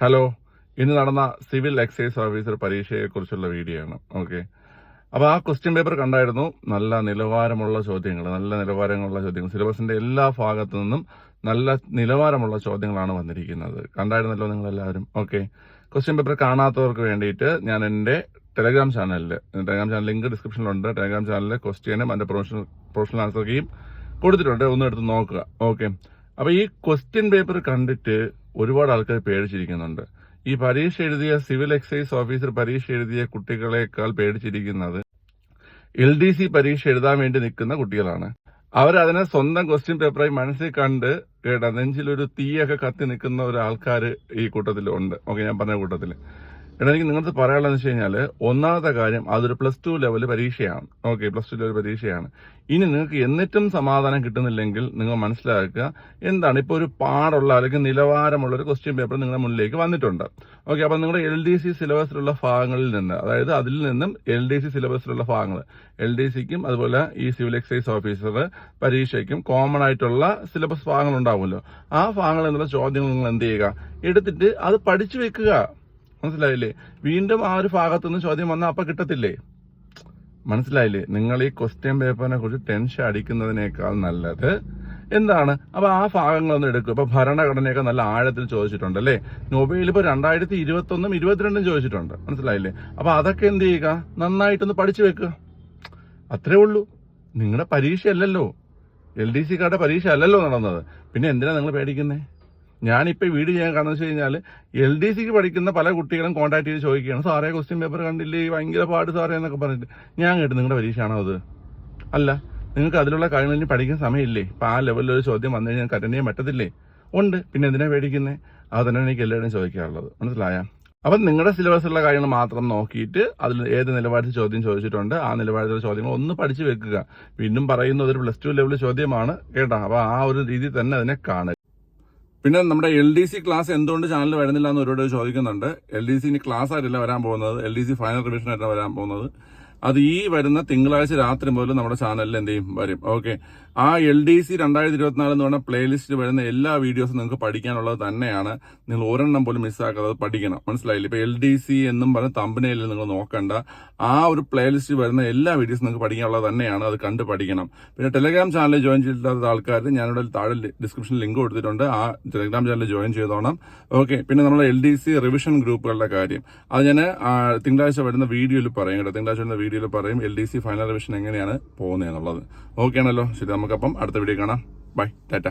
Hello ഇന്ന് നടന്ന civil excise officer പരീക്ഷയെക്കുറിച്ചുള്ള വീഡിയോ ആണ്. ഓക്കെ അപ്പോൾ ആ ക്വസ്റ്റ്യൻ പേപ്പർ കണ്ടായിരുന്നു. നല്ല നിലവാരമുള്ള ചോദ്യങ്ങൾ നല്ല നിലവാരമുള്ള ചോദ്യങ്ങൾ. സിലബസിന്റെ എല്ലാ ഭാഗത്തു നിന്നും നല്ല നിലവാരമുള്ള ചോദ്യങ്ങളാണ് വന്നിരിക്കുന്നത്. കണ്ടായിരുന്നല്ലോ നിങ്ങൾ എല്ലാവരും ഓക്കെ ക്വസ്റ്റ്യൻ പേപ്പർ കാണാത്തവർക്ക് വേണ്ടിയിട്ട് ഞാൻ എന്റെ ടെലഗ്രാം ചാനലിൽ ടെലഗ്രാം ചാനൽ ലിങ്ക് ഡിസ്ക്രിപ്ഷനിലുണ്ട്. ടെലഗ്രാം ചാനലിലെ ക്വസ്റ്റ്യനും അതിന്റെ പ്രൊഫഷണൽ പ്രൊഫഷണൽ ആൻസർ കീയും കൊടുത്തിട്ടുണ്ട്. ഒന്ന് എടുത്ത് നോക്കുക. ഓക്കെ അപ്പോൾ ഈ ക്വസ്റ്റ്യൻ പേപ്പർ കണ്ടിട്ട് ഒരുപാട് ആൾക്കാർ പേടിച്ചിരിക്കുന്നുണ്ട്. ഈ പരീക്ഷ എഴുതിയ സിവിൽ എക്സൈസ് ഓഫീസർ പരീക്ഷ എഴുതിയ കുട്ടികളെക്കാൾ പേടിച്ചിരിക്കുന്നത് എൽ ഡി സി പരീക്ഷ എഴുതാൻ വേണ്ടി നിൽക്കുന്ന കുട്ടികളാണ്. അവരതിനെ സ്വന്തം ക്വസ്റ്റ്യൻ പേപ്പറായി മനസ്സിൽ കണ്ട് കേട്ടാ നെഞ്ചിലൊരു തീയൊക്കെ കത്തി നിൽക്കുന്ന ഒരു ആൾക്കാർ ഈ കൂട്ടത്തിലുണ്ട്. ഓക്കെ ഞാൻ പറഞ്ഞ കൂട്ടത്തിൽ എടാ എനിക്ക് നിങ്ങൾക്ക് പറയാനുള്ളതെന്ന് വെച്ച് കഴിഞ്ഞാൽ ഒന്നാമത്തെ കാര്യം അതൊരു പ്ലസ് ടു ലെവൽ പരീക്ഷയാണ്. ഓക്കെ പ്ലസ് ടു ലെവൽ പരീക്ഷയാണ്. ഇനി നിങ്ങൾക്ക് എന്നിട്ടും സമാധാനം കിട്ടുന്നില്ലെങ്കിൽ നിങ്ങൾ മനസ്സിലാക്കുക എന്താണ് ഇപ്പോൾ ഒരു പാടുള്ള അല്ലെങ്കിൽ നിലവാരമുള്ള ഒരു ക്വസ്റ്റ്യൻ പേപ്പർ നിങ്ങളുടെ മുന്നിലേക്ക് വന്നിട്ടുണ്ട്. ഓക്കെ അപ്പോൾ നിങ്ങളുടെ എൽ ഡി സി സിലബസിലുള്ള ഭാഗങ്ങളിൽ നിന്ന് അതായത് അതിൽ നിന്നും എൽ ഡി സി സിലബസിലുള്ള ഭാഗങ്ങൾ എൽ ഡി സിക്കും അതുപോലെ ഈ സിവിൽ എക്സൈസ് ഓഫീസർ പരീക്ഷയ്ക്കും കോമൺ ആയിട്ടുള്ള സിലബസ് ഭാഗങ്ങൾ ഉണ്ടാവുമല്ലോ. ആ ഭാഗങ്ങളിൽ നിന്നുള്ള ചോദ്യങ്ങൾ നിങ്ങൾ എന്ത് ചെയ്യുക? എടുത്തിട്ട് അത് പഠിച്ചു വെക്കുക. മനസ്സിലായില്ലേ? വീണ്ടും ആ ഒരു ഭാഗത്തു നിന്ന് ചോദ്യം വന്നാൽ അപ്പൊ കിട്ടത്തില്ലേ? മനസ്സിലായില്ലേ? നിങ്ങൾ ഈ ക്വസ്റ്റ്യൻ പേപ്പറിനെ കുറിച്ച് ടെൻഷൻ അടിക്കുന്നതിനേക്കാൾ നല്ലത് എന്താണ്? അപ്പൊ ആ ഭാഗങ്ങളൊന്നും എടുക്കും. ഇപ്പൊ ഭരണഘടനയൊക്കെ നല്ല ആഴത്തിൽ ചോദിച്ചിട്ടുണ്ട് അല്ലേ? നൊബേൽ ഇപ്പൊ രണ്ടായിരത്തി ഇരുപത്തൊന്നും ഇരുപത്തിരണ്ടും ചോദിച്ചിട്ടുണ്ട്. മനസ്സിലായില്ലേ? അപ്പൊ അതൊക്കെ എന്ത് ചെയ്യുക? നന്നായിട്ടൊന്ന് പഠിച്ചു വെക്കുക അത്രേ ഉള്ളൂ. നിങ്ങളുടെ പരീക്ഷയല്ലല്ലോ. എൽ ഡി സിക്കാരുടെ പരീക്ഷ അല്ലല്ലോ നടന്നത്. പിന്നെ എന്തിനാ നിങ്ങൾ പേടിക്കുന്നേ? ഞാനിപ്പോൾ വീട് ചെയ്യാൻ കാരണം വെച്ച് കഴിഞ്ഞാൽ എൽ ഡി സിക്ക് പഠിക്കുന്ന പല കുട്ടികളും കോൺടാക്ട് ചെയ്ത് ചോദിക്കുകയാണ്. സാറേ ക്വസ്റ്റ്യൻ പേപ്പർ കണ്ടില്ലേ? ഭയങ്കര പാട് സാറേ എന്നൊക്കെ പറഞ്ഞിട്ട്. ഞാൻ കേട്ടു നിങ്ങളുടെ പരീക്ഷയാണോ അത്? അല്ല നിങ്ങൾക്ക് അതിലുള്ള കാര്യങ്ങളിൽ പഠിക്കാൻ സമയമില്ലേ? ഇപ്പം ആ ലെവലിൽ ഒരു ചോദ്യം വന്നു കഴിഞ്ഞാൽ അറ്റൻഡ് ചെയ്യാൻ പറ്റത്തില്ലേ? ഉണ്ട്. പിന്നെ എന്തിനാ പേടിക്കുന്നത് അത് തന്നെ എനിക്ക് എല്ലാവരും ചോദിക്കാറുള്ളത് മനസ്സിലായ? അപ്പം നിങ്ങളുടെ സിലബസിലുള്ള കാര്യങ്ങൾ മാത്രം നോക്കിയിട്ട് അതിൽ ഏത് നിലപാടിൽ ചോദ്യം ചോദിച്ചിട്ടുണ്ട് ആ നിലപാടിലുള്ള ചോദ്യങ്ങൾ ഒന്ന് പഠിച്ചു വെക്കുക. വീണ്ടും പറയുന്നത് ഒരു പ്ലസ് ടു ലെവൽ ചോദ്യമാണ് കേട്ടോ? അപ്പോൾ ആ ഒരു രീതിയിൽ തന്നെ അതിനെ കാണുക പിന്നെ നമ്മുടെ എൽ ഡി സി ക്ലാസ് എന്തുകൊണ്ട് ചാനൽ വരുന്നില്ല എന്ന് ഒരുപാട് ചോദിക്കുന്നുണ്ട്. എൽ ഡി സി ഇനി ക്ലാസ് ആയിട്ടല്ല വരാൻ പോകുന്നത്. L D C final revision ആയിട്ടാണ് വരാൻ പോകുന്നത്. അത് ഈ വരുന്ന തിങ്കളാഴ്ച രാത്രി മുതൽ നമ്മുടെ ചാനലിൽ എന്ത് ചെയ്യും? വരും. ഓക്കെ. ആ എൽ ഡി സി രണ്ടായിരത്തി ഇരുപത്തിനാല് എന്ന് പറഞ്ഞ പ്ലേലിസ്റ്റ് വരുന്ന എല്ലാ വീഡിയോസും നിങ്ങൾക്ക് പഠിക്കാനുള്ളത് തന്നെയാണ്. നിങ്ങൾ ഒരെണ്ണം പോലും മിസ്സാക്കാതെ പഠിക്കണം. മനസ്സിലായില്ല? ഇപ്പൊ എൽ ഡി സി എന്നും പറഞ്ഞ തമ്പനയിൽ നിങ്ങൾ നോക്കണ്ട. ആ ഒരു പ്ലേലിസ്റ്റ് വരുന്ന എല്ലാ വീഡിയോസും നിങ്ങൾക്ക് പഠിക്കാനുള്ളത് തന്നെയാണ്. അത് കണ്ട് പഠിക്കണം. പിന്നെ ടെലഗ്രാം ചാനലിൽ ജോയിൻ ചെയ്തില്ലാത്ത ആൾക്കാർ ഞാനിവിടെ താഴെ ഡിസ്ക്രിപ്ഷനിൽ ലിങ്ക് കൊടുത്തിട്ടുണ്ട്. ആ ടെലഗ്രാം ചാനലിൽ ജോയിൻ ചെയ്തോണം. ഓക്കെ. പിന്നെ നമ്മുടെ എൽ ഡി സി റിവിഷൻ ഗ്രൂപ്പുകളുടെ കാര്യം. അത് ഞാൻ തിങ്കളാഴ്ച വരുന്ന വീഡിയോയിൽ പറയും കേട്ടോ. തിങ്കളാഴ്ച വരുന്ന വീഡിയോയിൽ പറയും L D C final revision എങ്ങനെയാണ് പോകുന്നത് എന്നുള്ളത് ഓക്കെ ആണല്ലോ. ശരി നമുക്കപ്പം അടുത്ത വീഡിയോ കാണാം. ബൈ ടാറ്റ